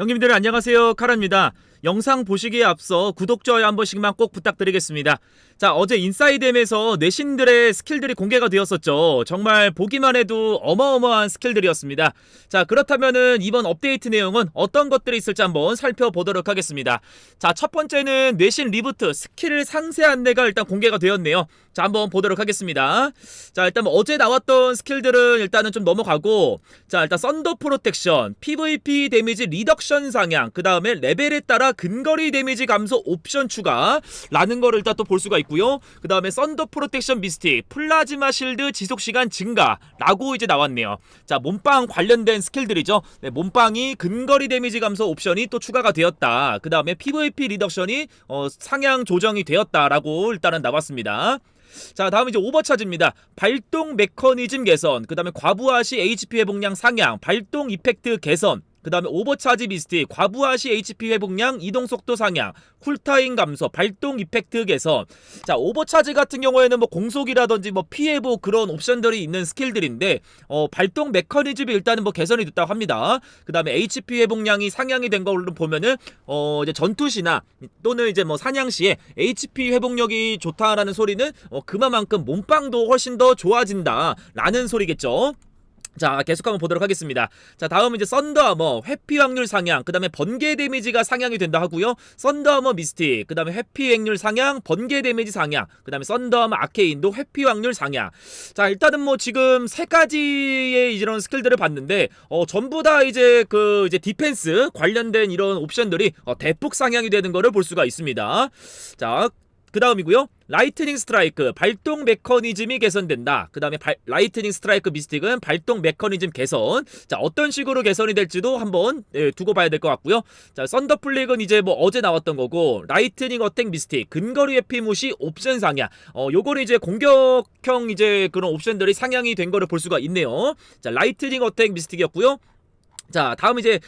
형님들 안녕하세요. 카라입니다. 영상 보시기에 앞서 구독 좋아요 한 번씩만 꼭 부탁드리겠습니다. 자 어제 인사이드엠에서 뇌신들의 스킬들이 공개가 되었었죠. 정말 보기만 해도 어마어마한 스킬들이었습니다. 자 그렇다면은 이번 업데이트 내용은 어떤 것들이 있을지 한번 살펴보도록 하겠습니다. 자 첫 번째는 뇌신 리부트 스킬 상세 안내가 일단 공개가 되었네요. 자 한번 보도록 하겠습니다. 자 일단 뭐 어제 나왔던 스킬들은 일단은 좀 넘어가고 자 일단 썬더 프로텍션 PVP 데미지 리덕션 상향 그 다음에 레벨에 따라 근거리 데미지 감소 옵션 추가 라는 거를 일단 또 볼 수가 있고요. 그 다음에 썬더 프로텍션 미스틱 플라즈마 실드 지속 시간 증가 라고 이제 나왔네요. 자 몸빵 관련된 스킬들이죠. 네, 몸빵이 근거리 데미지 감소 옵션이 또 추가가 되었다. 그 다음에 PVP 리덕션이 어, 상향 조정이 되었다라고 일단은 나왔습니다. 자 다음 이제 오버차지입니다. 발동 메커니즘 개선 그 다음에 과부하 시 HP 회복량 상향 발동 이펙트 개선 그 다음에 오버차지 미스틱 과부하 시 HP 회복량 이동속도 상향 쿨타임 감소 발동 이펙트 개선 자 오버차지 같은 경우에는 뭐 공속이라든지 뭐 피해보 그런 옵션들이 있는 스킬들인데 어 발동 메커니즘이 일단은 뭐 개선이 됐다고 합니다 그 다음에 HP 회복량이 상향이 된 걸로 보면은 어 이제 전투시나 또는 이제 뭐 사냥시에 HP 회복력이 좋다라는 소리는 어 그만큼 몸빵도 훨씬 더 좋아진다라는 소리겠죠. 자 계속 한번 보도록 하겠습니다. 자 다음은 이제 썬더아머 회피 확률 상향 그 다음에 번개 데미지가 상향이 된다 하고요. 썬더아머 미스틱 그 다음에 회피 확률 상향 번개 데미지 상향 그 다음에 썬더아머 아케인도 회피 확률 상향. 자 일단은 뭐 지금 세 가지의 이런 스킬들을 봤는데 어 전부 다 이제 그 이제 디펜스 관련된 이런 옵션들이 어, 대폭 상향이 되는 거를 볼 수가 있습니다. 자 그 다음이고요. 라이트닝 스트라이크 발동 메커니즘이 개선된다. 그 다음에 라이트닝 스트라이크 미스틱은 발동 메커니즘 개선. 자 어떤 식으로 개선이 될지도 한번 예, 두고 봐야 될 것 같고요. 자 썬더 플릭은 이제 뭐 어제 나왔던 거고 라이트닝 어택 미스틱 근거리 회피 무시 옵션 상향. 어 요거는 이제 공격형 이제 그런 옵션들이 상향이 된 거를 볼 수가 있네요. 자 라이트닝 어택 미스틱이었고요. 자 다음 이제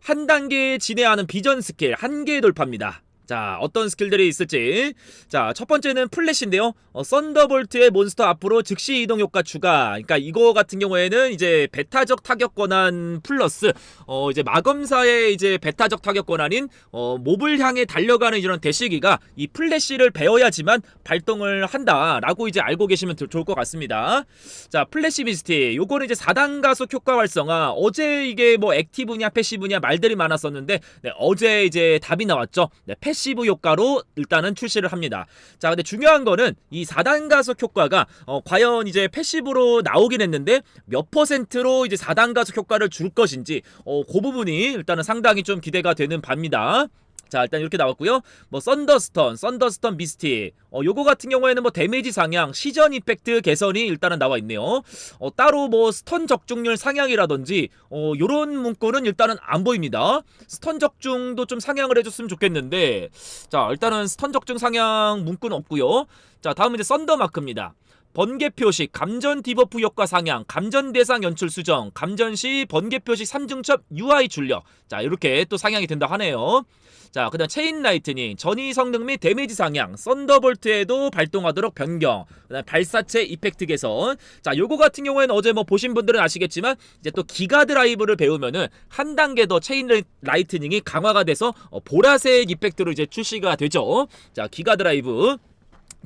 한 단계 진행하는 비전 스킬 한계 돌파입니다. 자 어떤 스킬들이 있을지. 자 첫 번째는 플래시인데요. 어, 썬더볼트의 몬스터 앞으로 즉시 이동 효과 추가. 그러니까 이거 같은 경우에는 이제 베타적 타격 권한 플러스 어 이제 마검사의 이제 베타적 타격 권한인 어 몹을 향해 달려가는 이런 대시기가 이 플래시를 배워야지만 발동을 한다라고 이제 알고 계시면 좋을 것 같습니다. 자 플래시 미스티. 요거는 이제 4단 가속 효과 활성화. 어제 이게 뭐 액티브냐 패시브냐 말들이 많았었는데 네, 어제 이제 답이 나왔죠. 네, 패시 패시브 효과로 일단은 출시를 합니다. 자, 근데 중요한 거는 이 4단 가속 효과가 어, 과연 이제 패시브로 나오긴 했는데 몇 퍼센트로 이제 4단 가속 효과를 줄 것인지 어, 그 부분이 일단은 상당히 좀 기대가 되는 바입니다. 자 일단 이렇게 나왔고요. 뭐 썬더스턴 썬더스턴 미스티. 어 요거 같은 경우에는 뭐 데미지 상향 시전 이펙트 개선이 일단은 나와 있네요. 어 따로 뭐 스턴 적중률 상향이라든지 어 요런 문구는 일단은 안 보입니다. 스턴 적중도 좀 상향을 해줬으면 좋겠는데 자 일단은 스턴 적중 상향 문구는 없고요. 자 다음은 이제 썬더 마크입니다 번개 표식, 감전 디버프 효과 상향, 감전 대상 연출 수정, 감전 시 번개 표식 3중첩 UI 출력. 자, 이렇게 또 상향이 된다 하네요. 자, 그다음 체인 라이트닝, 전위 성능 및 데미지 상향, 썬더볼트에도 발동하도록 변경. 그다음 발사체 이펙트 개선. 자, 요거 같은 경우에는 어제 뭐 보신 분들은 아시겠지만 이제 또 기가 드라이브를 배우면은 한 단계 더 체인 라이트닝이 강화가 돼서 어, 보라색 이펙트로 이제 출시가 되죠. 자, 기가 드라이브.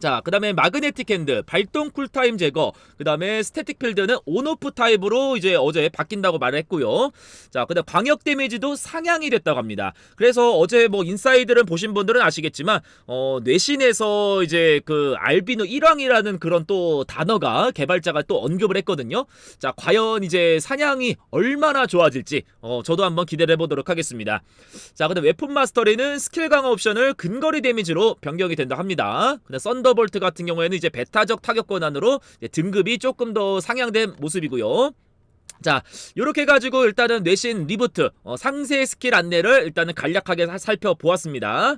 자, 그 다음에 마그네틱 핸드, 발동 쿨타임 제거, 그 다음에 스태틱 필드는 온오프 타입으로 이제 어제 바뀐다고 말을 했고요. 자, 그 다음 광역 데미지도 상향이 됐다고 합니다. 그래서 어제 뭐 인사이드를 보신 분들은 아시겠지만, 어, 뇌신에서 이제 그 알비노 1왕이라는 그런 또 단어가 개발자가 또 언급을 했거든요. 자, 과연 이제 사냥이 얼마나 좋아질지, 어, 저도 한번 기대를 해보도록 하겠습니다. 자, 근데 웨폰 마스터리는 스킬 강화 옵션을 근거리 데미지로 변경이 된다 합니다. 근데 썬 썬더볼트 같은 경우에는 이제 베타적 타격 권한으로 등급이 조금 더 상향된 모습이고요. 자, 이렇게 가지고 일단은 뇌신 리부트 어, 상세 스킬 안내를 일단은 간략하게 살펴보았습니다.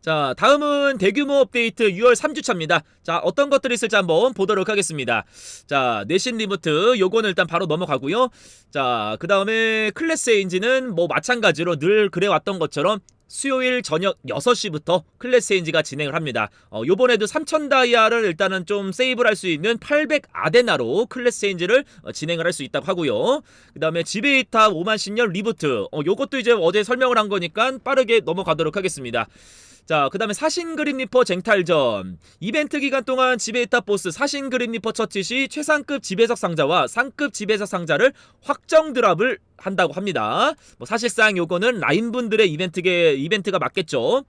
자, 다음은 대규모 업데이트 6월 3주차입니다. 자, 어떤 것들이 있을지 한번 보도록 하겠습니다. 자, 뇌신 리부트 요거는 일단 바로 넘어가고요. 자, 그 다음에 클래스 에인지는 뭐 마찬가지로 늘 그래왔던 것처럼 수요일 저녁 6시부터 클래스 체인지가 진행을 합니다. 어, 요번에도 3000 다이아를 일단은 좀 세이브를 할 수 있는 800 아데나로 클래스 체인지를 어, 진행을 할 수 있다고 하고요. 그 다음에 지베이타 5만 신년 리부트. 어, 요것도 이제 어제 설명을 한 거니까 빠르게 넘어가도록 하겠습니다. 자, 그 다음에 사신 그림 리퍼 쟁탈전. 이벤트 기간 동안 지배이타 보스 사신 그림 리퍼 처치 시 최상급 지배석 상자와 상급 지배석 상자를 확정 드랍을 한다고 합니다. 뭐 사실상 요거는 라인분들의 이벤트게, 이벤트가 맞겠죠.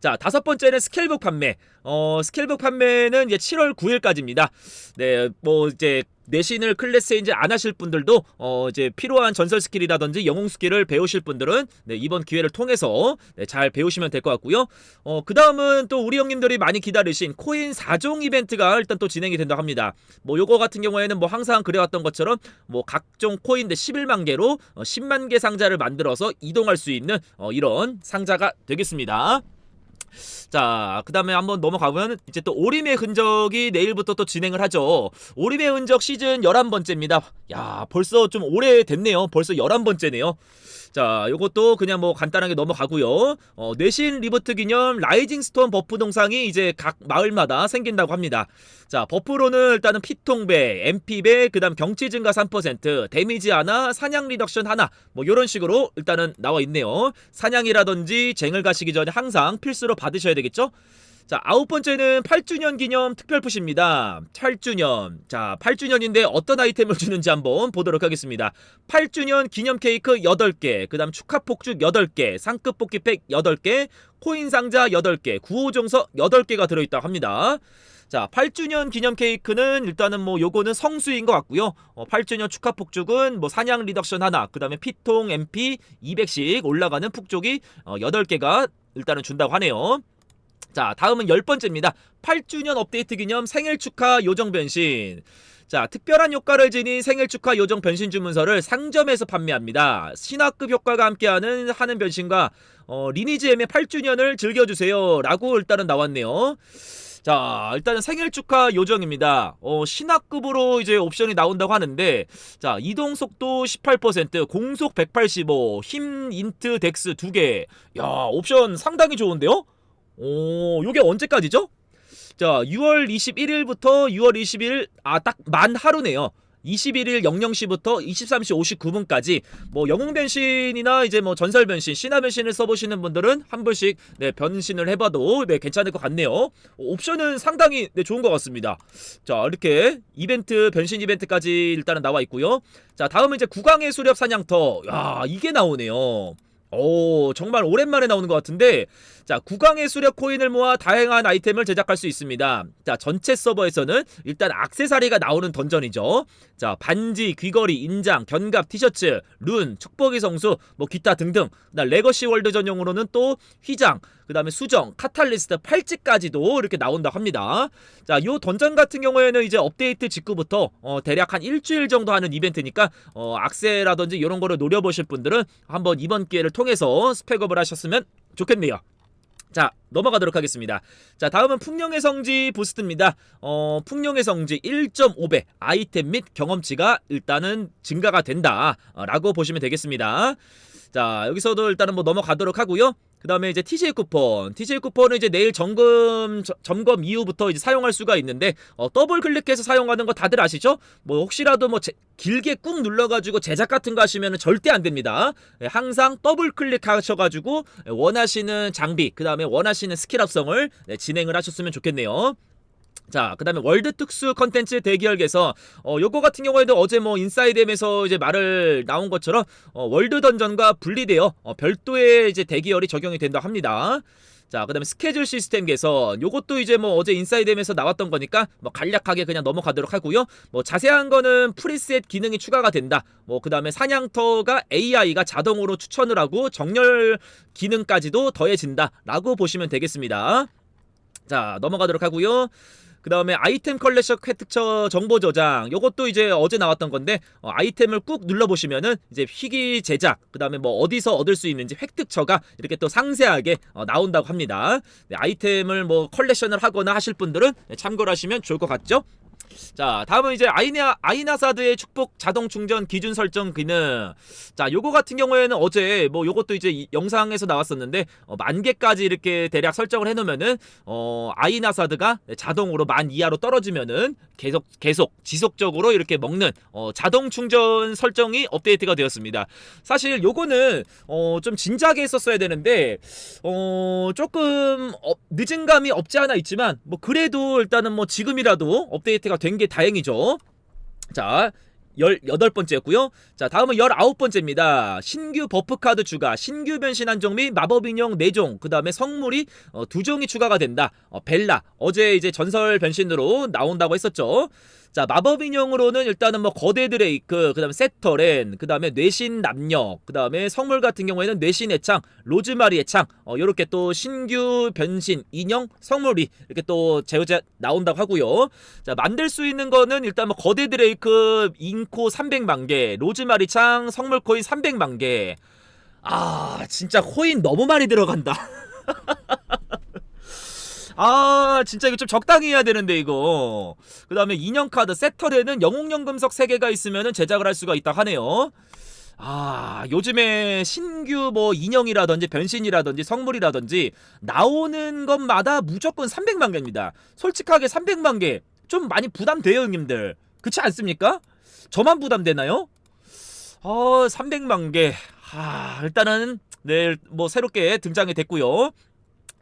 자, 다섯 번째는 스킬북 판매. 어, 스킬북 판매는 이제 7월 9일까지입니다. 네, 뭐 이제 내신을 클래스 이제 안 하실 분들도 어 이제 필요한 전설 스킬이라든지 영웅 스킬을 배우실 분들은 네, 이번 기회를 통해서 네, 잘 배우시면 될 것 같고요. 어 그다음은 또 우리 형님들이 많이 기다리신 코인 4종 이벤트가 일단 또 진행이 된다고 합니다. 뭐 요거 같은 경우에는 뭐 항상 그래왔던 것처럼 뭐 각종 코인들 11만 개로 어, 10만 개 상자를 만들어서 이동할 수 있는 어 이런 상자가 되겠습니다. 자, 그 다음에 한번 넘어가면 이제 또 오림의 흔적이 내일부터 또 진행을 하죠. 오림의 흔적 시즌 11번째입니다. 야, 벌써 좀 오래 됐네요. 벌써 11번째네요. 자, 요것도 그냥 뭐 간단하게 넘어가고요. 어, 뇌신 리부트 기념 라이징 스톤 버프 동상이 이제 각 마을마다 생긴다고 합니다. 자, 버프로는 일단은 피통배, MP배, 그다음 경치 증가 3%, 데미지 하나, 사냥 리덕션 하나, 뭐 요런 식으로 일단은 나와 있네요. 사냥이라든지 쟁을 가시기 전에 항상 필수로 받으셔야 되겠죠? 자, 아홉 번째는 8주년 기념 특별 푸시입니다. 8주년. 자, 8주년인데 어떤 아이템을 주는지 한번 보도록 하겠습니다. 8주년 기념 케이크 8개, 그 다음 축하 폭죽 8개, 상급 뽑기팩 8개, 코인 상자 8개, 구호정서 8개가 들어있다고 합니다. 자, 8주년 기념 케이크는 일단은 뭐 요거는 성수인 것 같고요. 어, 8주년 축하 폭죽은 뭐 사냥 리덕션 하나, 그 다음에 피통 MP 200씩 올라가는 폭죽이 어, 8개가 일단은 준다고 하네요. 자, 다음은 열 번째입니다. 8주년 업데이트 기념 생일 축하 요정 변신. 자, 특별한 효과를 지닌 생일 축하 요정 변신 주문서를 상점에서 판매합니다. 신화급 효과가 함께하는 하는 변신과 어, 리니지 M의 8주년을 즐겨주세요. 라고 일단은 나왔네요. 자, 일단은 생일 축하 요정입니다. 어, 신화급으로 이제 옵션이 나온다고 하는데, 자, 이동 속도 18%, 공속 185, 힘, 인트, 덱스 2개. 야, 옵션 상당히 좋은데요? 오, 요게 언제까지죠? 자, 6월 21일부터 6월 20일, 아, 딱 만 하루네요. 21일 00시부터 23시 59분까지 뭐 영웅 변신이나 이제 뭐 전설 변신, 신화 변신을 써보시는 분들은 한 번씩 네, 변신을 해봐도 네, 괜찮을 것 같네요. 옵션은 상당히 네, 좋은 것 같습니다. 자 이렇게 이벤트 변신 이벤트까지 일단은 나와 있고요. 자 다음은 이제 구강의 수렵 사냥터. 야 이게 나오네요. 오 정말 오랜만에 나오는 것 같은데 자 구강의 수렵 코인을 모아 다양한 아이템을 제작할 수 있습니다. 자 전체 서버에서는 일단 악세사리가 나오는 던전이죠. 자 반지 귀걸이 인장 견갑 티셔츠 룬 축복의 성수 뭐 기타 등등. 나 레거시 월드 전용으로는 또 휘장 그 다음에 수정 카탈리스트 팔찌까지도 이렇게 나온다고 합니다. 자 요 던전 같은 경우에는 이제 업데이트 직후부터 어, 대략 한 일주일 정도 하는 이벤트니까 어, 악세라든지 이런 거를 노려보실 분들은 한번 이번 기회를 통해서 스펙업을 하셨으면 좋겠네요. 자 넘어가도록 하겠습니다. 자 다음은 풍령의 성지 부스트입니다. 어 풍령의 성지 1.5배 아이템 및 경험치가 일단은 증가가 된다 라고 보시면 되겠습니다. 자 여기서도 일단은 뭐 넘어가도록 하고요. 그 다음에 이제 TJ 쿠폰. TJ 쿠폰은 이제 내일 점검, 저- 점검 이후부터 이제 사용할 수가 있는데, 어, 더블 클릭해서 사용하는 거 다들 아시죠? 뭐, 혹시라도 뭐, 제- 길게 꾹 눌러가지고 제작 같은 거 하시면 절대 안 됩니다. 예, 항상 더블 클릭하셔가지고, 예, 원하시는 장비, 그 다음에 원하시는 스킬 합성을 네, 진행을 하셨으면 좋겠네요. 자, 그 다음에 월드 특수 컨텐츠 대기열 개선. 어, 요거 같은 경우에도 어제 뭐 인사이드엠에서 이제 말을 나온 것처럼, 어, 월드 던전과 분리되어, 어, 별도의 이제 대기열이 적용이 된다고 합니다. 자, 그 다음에 스케줄 시스템 개선. 요것도 이제 뭐 어제 인사이드엠에서 나왔던 거니까, 뭐 간략하게 그냥 넘어가도록 하고요. 뭐 자세한 거는 프리셋 기능이 추가가 된다. 뭐 그 다음에 사냥터가 AI가 자동으로 추천을 하고 정렬 기능까지도 더해진다. 라고 보시면 되겠습니다. 자, 넘어가도록 하고요. 그 다음에 아이템 컬렉션 획득처 정보 저장. 요것도 이제 어제 나왔던 건데 어, 아이템을 꾹 눌러보시면은 이제 희귀 제작 그 다음에 뭐 어디서 얻을 수 있는지 획득처가 이렇게 또 상세하게 어, 나온다고 합니다. 네, 아이템을 뭐 컬렉션을 하거나 하실 분들은 네, 참고를 하시면 좋을 것 같죠 자, 다음은 이제 아이나 아이나사드의 축복 자동 충전 기준 설정 기능. 자, 요거 같은 경우에는 어제 뭐 요것도 이제 이 영상에서 나왔었는데 어, 만 개까지 이렇게 대략 설정을 해놓으면은 어 아이나사드가 자동으로 만 이하로 떨어지면은 계속 계속 지속적으로 이렇게 먹는 어, 자동 충전 설정이 업데이트가 되었습니다. 사실 요거는 어, 좀 진작에 했었어야 되는데 어, 조금 어, 늦은 감이 없지 않아 있지만 뭐 그래도 일단은 뭐 지금이라도 업데이트가 된 게 다행이죠. 자, 18번째였고요. 자, 다음은 19번째입니다. 신규 버프 카드 추가, 신규 변신 한종 및 마법 인형 4종, 그다음에 성물이 어, 2종이 추가가 된다. 어, 벨라. 어제 이제 전설 변신으로 나온다고 했었죠. 자, 마법 인형으로는 일단은 뭐 거대 드레이크, 그다음에 세터렌, 그다음에 뇌신 남녀, 그다음에 성물 같은 경우에는 뇌신의 창, 로즈마리의 창, 어 요렇게 또 신규 변신 인형 성물이 이렇게 또 제어제 나온다고 하고요. 자, 만들 수 있는 거는 일단 뭐 거대 드레이크 인코 300만 개, 로즈마리 창 성물 코인 300만 개. 아, 진짜 코인 너무 많이 들어간다. 아 진짜 이거 좀 적당히 해야 되는데 이거 그 다음에 인형 카드 세터에는 영웅연 금석 3개가 있으면 제작을 할 수가 있다 하네요 아 요즘에 신규 뭐 인형이라든지 변신이라든지 성물이라든지 나오는 것마다 무조건 300만 개입니다 솔직하게 300만 개 좀 많이 부담돼요 형님들 그렇지 않습니까? 저만 부담되나요? 어 300만 개 아, 일단은 네, 뭐 새롭게 등장이 됐고요.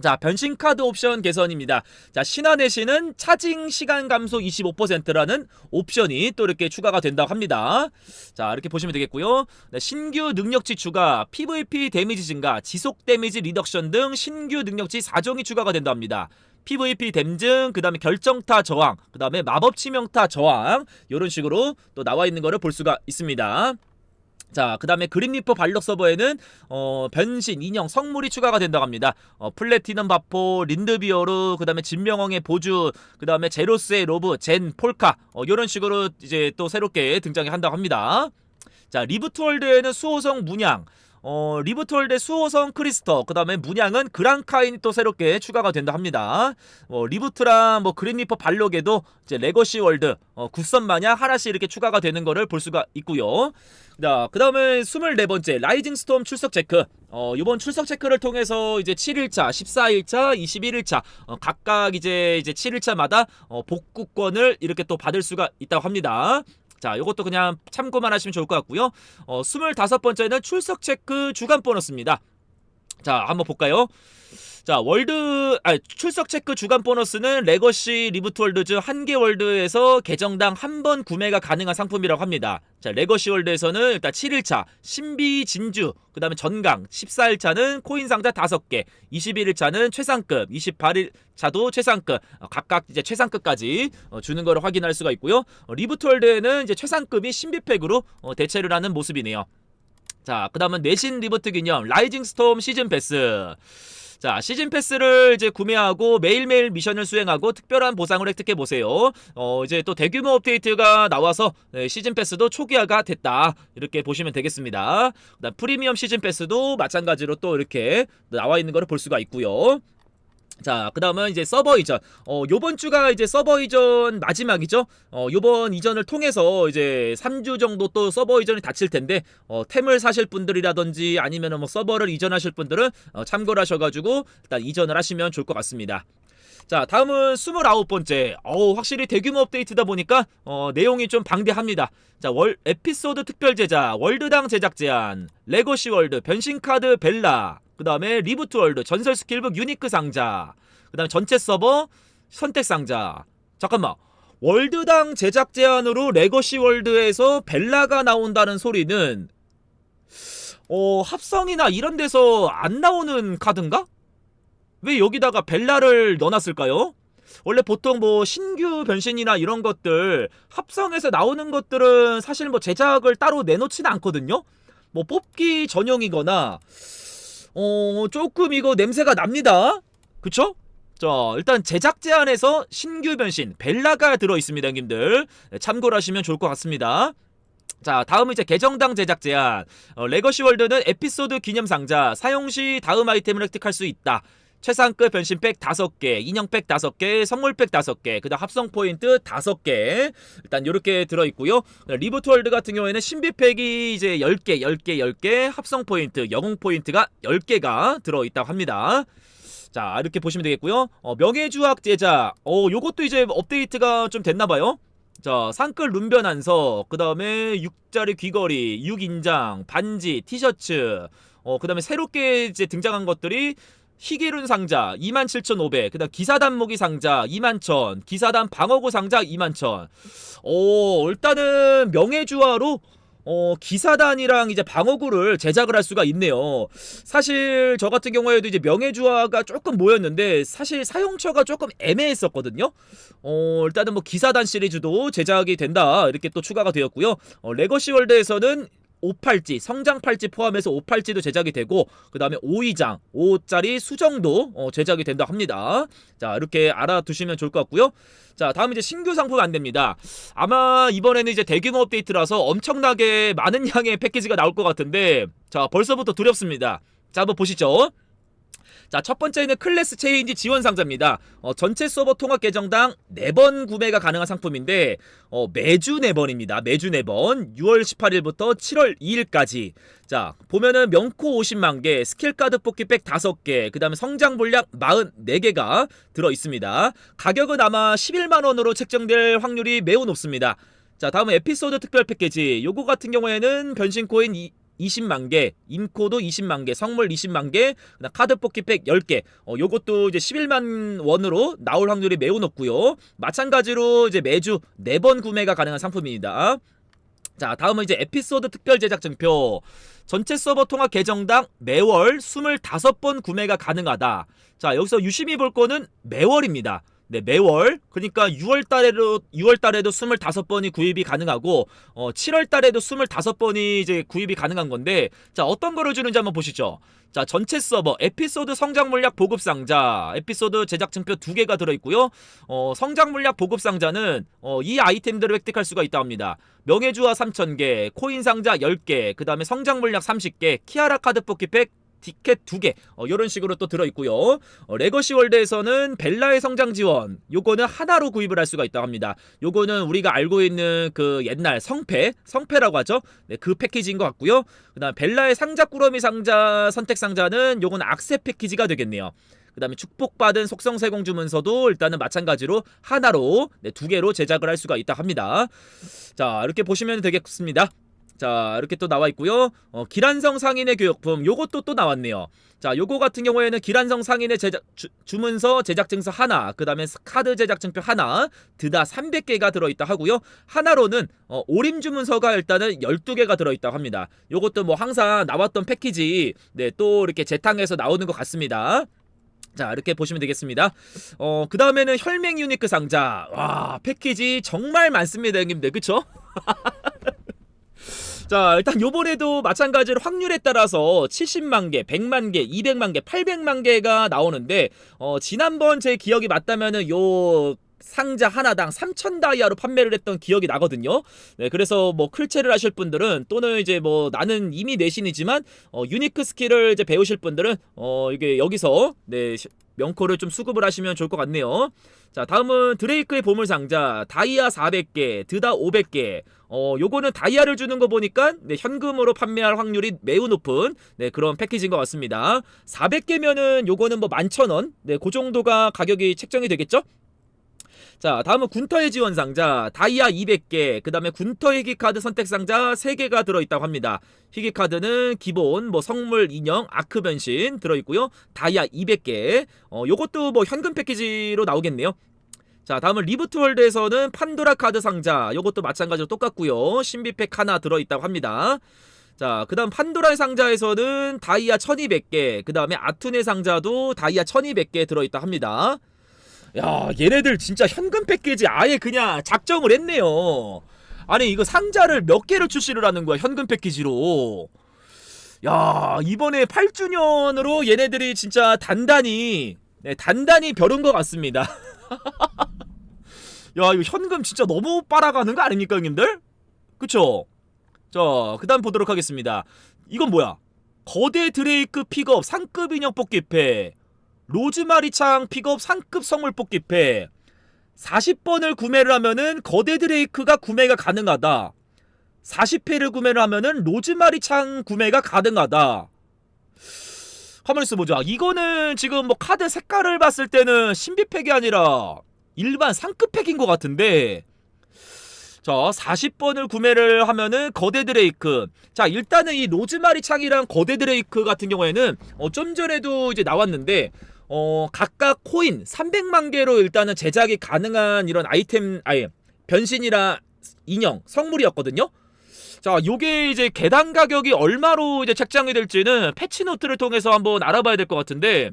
자, 변신 카드 옵션 개선입니다. 자, 신화 내시는 차징 시간 감소 25%라는 옵션이 또 이렇게 추가가 된다고 합니다. 자, 이렇게 보시면 되겠고요. 네, 신규 능력치 추가, PVP 데미지 증가, 지속 데미지 리덕션 등 신규 능력치 4종이 추가가 된다 합니다. PVP 댐증, 그 다음에 결정타 저항, 그 다음에 마법 치명타 저항, 이런 식으로 또 나와 있는 거를 볼 수가 있습니다. 자, 그 다음에 그린리퍼 발력 서버에는 어, 변신, 인형, 성물이 추가가 된다고 합니다. 어, 플래티넘 바포, 린드비어르, 그 다음에 진명왕의 보주, 그 다음에 제로스의 로브, 젠, 폴카, 어, 이런 식으로 이제 또 새롭게 등장이 한다고 합니다. 자, 리부트 월드에는 수호성 문양, 어, 리부트월드 수호성 크리스터, 그 다음에 문양은 그랑카인이 또 새롭게 추가가 된다 합니다. 어, 리부트랑 뭐 그린리퍼 발록에도 이제 레거시 월드, 어, 굿선 마냥 하나씩 이렇게 추가가 되는 거를 볼 수가 있고요. 자, 그 다음에 24번째, 라이징 스톰 출석 체크. 어, 이번 출석 체크를 통해서 이제 7일차, 14일차, 21일차, 어, 각각 이제, 이제 7일차마다 어, 복구권을 이렇게 또 받을 수가 있다고 합니다. 자, 이것도 그냥 참고만 하시면 좋을 것 같고요. 어, 25번째는 출석 체크 주간 보너스입니다. 자, 한번 볼까요? 자, 월드 아 출석 체크 주간 보너스는 레거시 리부트 월드 중한개 월드에서 계정당 한 번 구매가 가능한 상품이라고 합니다. 자, 레거시 월드에서는 일단 7일차 신비 진주, 그 다음에 전강, 14일차는 코인 상자 5개, 21일차는 최상급, 28일차도 최상급, 어, 각각 이제 최상급까지 어, 주는 걸 확인할 수가 있고요. 어, 리부트 월드에는 이제 최상급이 신비팩으로 어, 대체를 하는 모습이네요. 자, 그 다음은 내신 리부트 기념 라이징 스톰 시즌 패스. 자, 시즌 패스를 이제 구매하고 매일매일 미션을 수행하고 특별한 보상을 획득해 보세요. 어, 이제 또 대규모 업데이트가 나와서 네, 시즌 패스도 초기화가 됐다. 이렇게 보시면 되겠습니다. 프리미엄 시즌 패스도 마찬가지로 또 이렇게 나와 있는 거를 볼 수가 있고요. 자, 그 다음은 이제 서버 이전. 어, 요번 주가 이제 서버 이전 마지막이죠. 어, 요번 이전을 통해서 이제 3주 정도 또 서버 이전이 닥칠 텐데, 어, 템을 사실 분들이라든지 아니면은 뭐 서버를 이전하실 분들은 어, 참고를 하셔가지고 일단 이전을 하시면 좋을 것 같습니다. 자, 다음은 29번째. 어우, 확실히 대규모 업데이트다 보니까, 어, 내용이 좀 방대합니다. 자, 월, 에피소드 특별 제작, 월드당 제작 제한, 레거시 월드, 변신카드 벨라, 그 다음에 리부트 월드, 전설 스킬북 유니크 상자, 그 다음에 전체 서버 선택 상자. 잠깐만. 월드당 제작 제한으로 레거시 월드에서 벨라가 나온다는 소리는 어, 합성이나 이런 데서 안 나오는 카드인가? 왜 여기다가 벨라를 넣어놨을까요? 원래 보통 뭐 신규 변신이나 이런 것들 합성해서 나오는 것들은 사실 뭐 제작을 따로 내놓지는 않거든요. 뭐 뽑기 전용이거나 어 조금 이거 냄새가 납니다. 그쵸? 자 일단 제작 제안에서 신규 변신 벨라가 들어 있습니다, 형님들 네, 참고를 하시면 좋을 것 같습니다. 자 다음은 이제 계정당 제작 제한 어, 레거시 월드는 에피소드 기념 상자 사용 시 다음 아이템을 획득할 수 있다. 최상급 변신팩 5개, 인형팩 5개, 선물팩 5개, 그다음 합성 포인트 5개. 일단 이렇게 들어 있고요. 리부트 월드 같은 경우에는 신비팩이 이제 10개, 10개, 10개, 합성 포인트, 영웅 포인트가 10개가 들어 있다고 합니다. 자, 이렇게 보시면 되겠고요. 어, 명예주학 제자. 어, 요것도 이제 업데이트가 좀 됐나 봐요. 자, 상끌 룸변한서, 그 다음에 6자리 귀걸이, 6인장, 반지, 티셔츠, 어, 그 다음에 새롭게 이제 등장한 것들이 희귀룬 상자 27,500, 그 다음 기사단 무기 상자 21,000, 기사단 방어구 상자 21,000. 어, 일단은 명예주화로 어, 기사단이랑 이제 방어구를 제작을 할 수가 있네요. 사실 저 같은 경우에도 이제 명예주화가 조금 모였는데 사실 사용처가 조금 애매했었거든요. 어, 일단은 뭐 기사단 시리즈도 제작이 된다 이렇게 또 추가가 되었고요. 어, 레거시 월드에서는 5팔찌, 성장 팔찌 포함해서 5팔찌도 제작이 되고 그 다음에 5위장, 5짜리 수정도 어, 제작이 된다 합니다. 자 이렇게 알아두시면 좋을 것 같고요. 자 다음 이제 신규 상품 안 됩니다. 아마 이번에는 이제 대규모 업데이트라서 엄청나게 많은 양의 패키지가 나올 것 같은데 자 벌써부터 두렵습니다. 자 한번 보시죠. 자, 첫 번째는 클래스 체인지 지원 상자입니다. 어, 전체 서버 통합 계정당 4번 구매가 가능한 상품인데 어, 매주 4번입니다. 매주 4번. 6월 18일부터 7월 2일까지. 자, 보면은 명코 50만 개, 스킬 카드 뽑기 백 5개, 그다음에 성장 물약 44개가 들어 있습니다. 가격은 아마 11만 원으로 책정될 확률이 매우 높습니다. 자, 다음은 에피소드 특별 패키지. 요거 같은 경우에는 변신 코인 20만 개, 인코도 20만 개, 성물 20만 개, 그다음 카드 뽑기팩 10개. 어, 요것도 이제 11만 원으로 나올 확률이 매우 높고요. 마찬가지로 이제 매주 4번 구매가 가능한 상품입니다. 자, 다음은 이제 에피소드 특별 제작 증표. 전체 서버 통합 계정당 매월 25번 구매가 가능하다. 자, 여기서 유심히 볼 거는 매월입니다. 네, 매월. 그러니까 6월 달에도 6월 달에도 25번이 구입이 가능하고 어 7월 달에도 25번이 이제 구입이 가능한 건데 자, 어떤 거를 주는지 한번 보시죠. 자, 전체 서버 에피소드 성장 물약 보급 상자, 에피소드 제작 증표 두 개가 들어 있고요. 어, 성장 물약 보급 상자는 어, 이 아이템들을 획득할 수가 있다 합니다. 명예주화 3000개, 코인 상자 10개, 그다음에 성장 물약 30개, 키아라 카드 뽑기팩 티켓 두 개, 어, 이런 식으로 또 들어 있고요. 어, 레거시 월드에서는 벨라의 성장 지원, 요거는 하나로 구입을 할 수가 있다고 합니다. 요거는 우리가 알고 있는 그 옛날 성패, 성패라고 하죠. 네, 그 패키지인 것 같고요. 그다음 벨라의 상자 꾸러미 상자 선택 상자는 요건 악세 패키지가 되겠네요. 그 다음에 축복받은 속성 세공 주문서도 일단은 마찬가지로 하나로 네, 두 개로 제작을 할 수가 있다 합니다. 자 이렇게 보시면 되겠습니다. 자 이렇게 또 나와 있고요. 어, 기란성 상인의 교육품 요것도 또 나왔네요. 자 요거 같은 경우에는 기란성 상인의 제작 주, 주문서 제작증서 하나, 그 다음에 카드 제작증표 하나, 드다 300개가 들어있다 하고요. 하나로는 어, 오림 주문서가 일단은 12개가 들어있다고 합니다. 요것도 뭐 항상 나왔던 패키지 네, 또 이렇게 재탕해서 나오는 것 같습니다. 자 이렇게 보시면 되겠습니다 어그 다음에는 혈맹 유니크 상자 와 패키지 정말 많습니다 형님들 그쵸? 자 일단 요번에도 마찬가지로 확률에 따라서 70만 개, 100만 개, 200만 개, 800만 개가 나오는데 어 지난번 제 기억이 맞다면은 요 상자 하나당 3천 다이아로 판매를 했던 기억이 나거든요. 네, 그래서 뭐 클체를 하실 분들은 또는 이제 뭐 나는 이미 내신이지만 어, 유니크 스킬을 이제 배우실 분들은 어 이게 여기서 네 명코를 좀 수급을 하시면 좋을 것 같네요. 자, 다음은 드레이크의 보물 상자 다이아 400개, 드다 500개. 어, 요거는 다이아를 주는 거 보니까 네, 현금으로 판매할 확률이 매우 높은 네, 그런 패키지인 것 같습니다. 400개면은 요거는 뭐 11,000원. 네, 그 정도가 가격이 책정이 되겠죠? 자, 다음은 군터의 지원 상자 다이아 200개, 그 다음에 군터 희귀 카드 선택 상자 3개가 들어있다고 합니다. 희귀 카드는 기본, 뭐 성물 인형, 아크 변신 들어있고요. 다이아 200개. 어, 요것도 뭐 현금 패키지로 나오겠네요. 자, 다음은 리부트 월드에서는 판도라 카드 상자. 요것도 마찬가지로 똑같고요. 신비팩 하나 들어있다고 합니다. 자, 그 다음 판도라의 상자에서는 다이아 1200개, 그 다음에 아툰의 상자도 다이아 1200개 들어있다 합니다. 야, 얘네들 진짜 현금 패키지 아예 그냥 작정을 했네요. 아니, 이거 상자를 몇 개를 출시를 하는 거야, 현금 패키지로. 야, 이번에 8주년으로 얘네들이 진짜 단단히, 네, 단단히 벼른 것 같습니다. 야, 이거 현금 진짜 너무 빨아가는 거 아닙니까, 형님들? 그쵸? 자, 그 다음 보도록 하겠습니다. 이건 뭐야? 거대 드레이크 픽업 상급 인형 뽑기패. 로즈마리창 픽업 상급 선물 뽑기패 40번을 구매를 하면은 거대 드레이크가 구매가 가능하다. 40회를 구매를 하면은 로즈마리창 구매가 가능하다. 가만히 있어보자. 이거는 지금 뭐 카드 색깔을 봤을 때는 신비팩이 아니라 일반 상급팩인 것 같은데 자 40번을 구매를 하면은 거대 드레이크 자 일단은 이 로즈마리 창이랑 거대 드레이크 같은 경우에는 어, 좀 전에도 이제 나왔는데 어 각각 코인 300만 개로 일단은 제작이 가능한 이런 아이템 아예 변신이라 인형 성물이었거든요 자 요게 이제 계단 가격이 얼마로 이제 책정이 될지는 패치 노트를 통해서 한번 알아봐야 될 것 같은데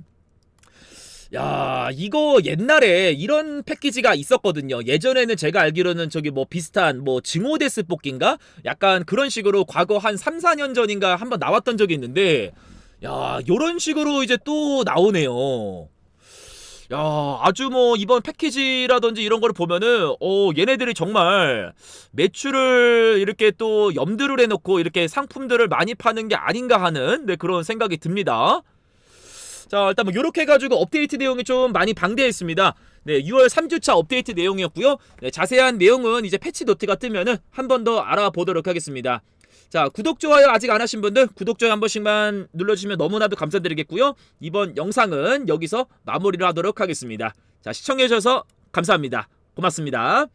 야, 이거 옛날에 이런 패키지가 있었거든요. 예전에는 제가 알기로는 저기 뭐 비슷한 뭐 증오데스 뽑기인가? 약간 그런 식으로 과거 한 3, 4년 전인가 한번 나왔던 적이 있는데 야, 요런 식으로 이제 또 나오네요. 야, 아주 뭐 이번 패키지라든지 이런 거를 보면은 어, 얘네들이 정말 매출을 이렇게 또 염두를 해 놓고 이렇게 상품들을 많이 파는 게 아닌가 하는 네, 그런 생각이 듭니다. 자 일단 뭐 요렇게 해 가지고 업데이트 내용이 좀 많이 방대해 있습니다 네 6월 3주차 업데이트 내용이었고요 네, 자세한 내용은 이제 패치 노트가 뜨면은 한 번 더 알아보도록 하겠습니다 자 구독 좋아요 아직 안 하신 분들 구독 좋아요 한 번씩만 눌러주시면 너무나도 감사드리겠고요. 이번 영상은 여기서 마무리를 하도록 하겠습니다. 자 시청해주셔서 감사합니다. 고맙습니다